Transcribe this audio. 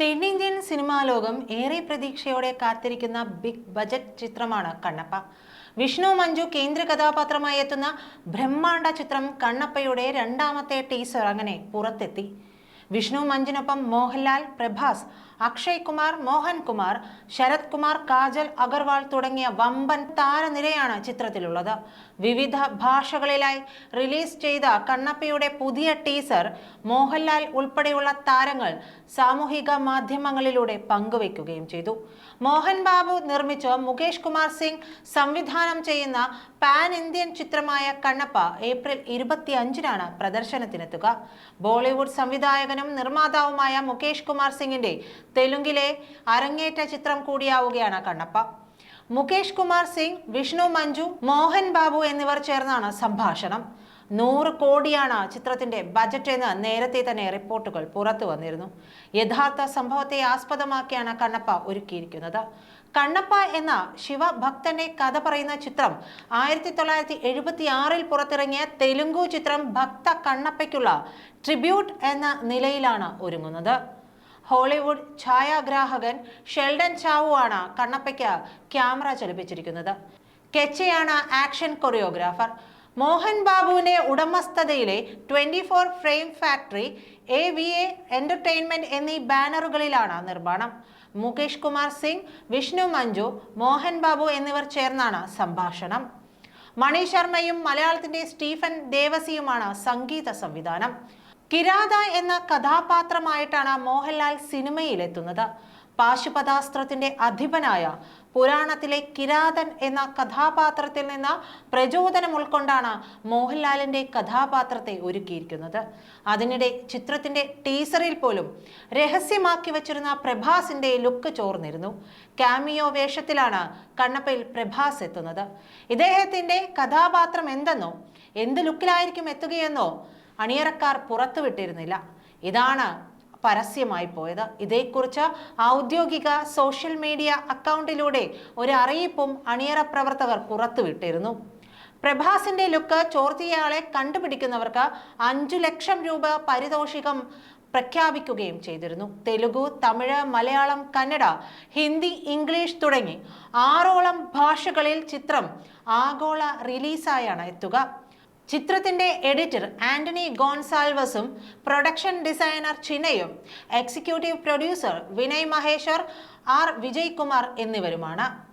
തെന്നിന്ത്യൻ സിനിമാ ലോകം ഏറെ പ്രതീക്ഷയോടെ കാത്തിരിക്കുന്ന ബിഗ് ബജറ്റ് ചിത്രമാണ് കണ്ണപ്പ. വിഷ്ണു മഞ്ജു കേന്ദ്ര കഥാപാത്രമായി എത്തുന്ന ബ്രഹ്മാണ്ഡ ചിത്രം കണ്ണപ്പയുടെ രണ്ടാമത്തെ ടീസർ അങ്ങനെ പുറത്തെത്തി. വിഷ്ണു മഞ്ജിനൊപ്പം മോഹൻലാൽ പ്രഭാസ് അക്ഷയ് കുമാർ മോഹൻ കുമാർ ശരത് കുമാർ കാജൽ അഗർവാൾ തുടങ്ങിയ വമ്പൻ താരനിരയാണ് ചിത്രത്തിലുള്ളത്. വിവിധ ഭാഷകളിലായി റിലീസ് ചെയ്ത കണ്ണപ്പയുടെ പുതിയ ടീസർ മോഹൻലാൽ ഉൾപ്പെടെയുള്ള താരങ്ങൾ സാമൂഹിക മാധ്യമങ്ങളിലൂടെ പങ്കുവയ്ക്കുകയും ചെയ്തു. മോഹൻ ബാബു നിർമ്മിച്ച് മുകേഷ് കുമാർ സിംഗ് സംവിധാനം ചെയ്യുന്ന പാൻ ഇന്ത്യൻ ചിത്രമായ കണ്ണപ്പ ഏപ്രിൽ ഇരുപത്തി അഞ്ചിനാണ് പ്രദർശനത്തിനെത്തുക. ബോളിവുഡ് സംവിധായകനും നിർമ്മാതാവുമായ മുകേഷ് കുമാർ സിംഗിന്റെ തെലുങ്കിലെ അരങ്ങേറ്റ ചിത്രം കൂടിയാവുകയാണ് കണ്ണപ്പ. മുകേഷ് കുമാർ സിംഗ് വിഷ്ണു മഞ്ജു മോഹൻ ബാബു എന്നിവർ ചേർന്നാണ് സംഭാഷണം. നൂറ് കോടിയാണ് ചിത്രത്തിന്റെ ബജറ്റ് എന്ന് നേരത്തെ തന്നെ റിപ്പോർട്ടുകൾ പുറത്തു വന്നിരുന്നു. യഥാർത്ഥ സംഭവത്തെ ആസ്പദമാക്കിയാണ് കണ്ണപ്പ ഒരുക്കിയിരിക്കുന്നത്. കണ്ണപ്പ എന്ന ശിവഭക്തന്റെ കഥ പറയുന്ന ചിത്രം ആയിരത്തി തൊള്ളായിരത്തി എഴുപത്തി ആറിൽ പുറത്തിറങ്ങിയ തെലുങ്കു ചിത്രം ഭക്ത കണ്ണപ്പയ്ക്കുള്ള ട്രിബ്യൂട്ട് എന്ന നിലയിലാണ് ഒരുങ്ങുന്നത്. ഹോളിവുഡ് ഛായാഗ്രാഹകൻ ഷെൽഡൻ ചാവു ആണ് കണ്ണപ്പയ്ക്ക് ക്യാമറ ചലിപ്പിച്ചിരിക്കുന്നത്. കെച്ചയാണ് ആക്ഷൻ കൊറിയോഗ്രാഫർ. മോഹൻ ബാബുവിന്റെ ഉടമസ്ഥതയിലെ twenty four frame factory A V A entertainment എന്നീ ബാനറുകളിലാണ് നിർമ്മാണം. മുകേഷ് കുമാർ സിംഗ് വിഷ്ണു മഞ്ജു മോഹൻ ബാബു എന്നിവർ ചേർന്നാണ് സംഭാഷണം. മണി ശർമ്മയും മലയാളത്തിന്റെ സ്റ്റീഫൻ ദേവസിയുമാണ് സംഗീത സംവിധാനം. കിരാത എന്ന കഥാപാത്രമായിട്ടാണ് മോഹൻലാൽ സിനിമയിലെത്തുന്നത്. പാശുപതാസ്ത്രത്തിന്റെ അധിപനായ പുരാണത്തിലെ കിരാതൻ എന്ന കഥാപാത്രത്തിൽ നിന്ന് പ്രചോദനം ഉൾക്കൊണ്ടാണ് മോഹൻലാലിന്റെ കഥാപാത്രത്തെ ഒരുക്കിയിരിക്കുന്നത്. അതിനിടെ ചിത്രത്തിന്റെ ടീസറിൽ പോലും രഹസ്യമാക്കി വച്ചിരുന്ന പ്രഭാസിന്റെ ലുക്ക് ചോർന്നിരുന്നു. കാമിയോ വേഷത്തിലാണ് കണ്ണപ്പയിൽ പ്രഭാസ് എത്തുന്നത്. ഇദ്ദേഹത്തിന്റെ കഥാപാത്രം എന്തെന്നോ എന്ത് ലുക്കിലായിരിക്കും എത്തുകയെന്നോ അണിയറക്കാർ പുറത്തുവിട്ടിരുന്നില്ല ഇതാണ് പരസ്യമായി പോയത്. ഇതേക്കുറിച്ച് ഔദ്യോഗിക സോഷ്യൽ മീഡിയ അക്കൗണ്ടിലൂടെ ഒരു അറിയിപ്പും അണിയറ പ്രവർത്തകർ പുറത്തുവിട്ടിരുന്നു പ്രഭാസിന്റെ ലുക്ക് ചോർത്തിയയാളെ കണ്ടുപിടിക്കുന്നവർക്ക് അഞ്ചു ലക്ഷം രൂപ പാരിതോഷികം പ്രഖ്യാപിക്കുകയും ചെയ്തിരുന്നു. തെലുഗു തമിഴ് മലയാളം കന്നഡ ഹിന്ദി ഇംഗ്ലീഷ് തുടങ്ങി ആറോളം ഭാഷകളിൽ ചിത്രം ആഗോള റിലീസായാണ് എത്തുക. ചിത്രത്തിന്റെ എഡിറ്റർ ആന്റണി ഗോൺസാൽവസും production designer ചിനയും executive producer Vinay Maheshwar R Vijay Kumar എന്നിവരുമാണ്.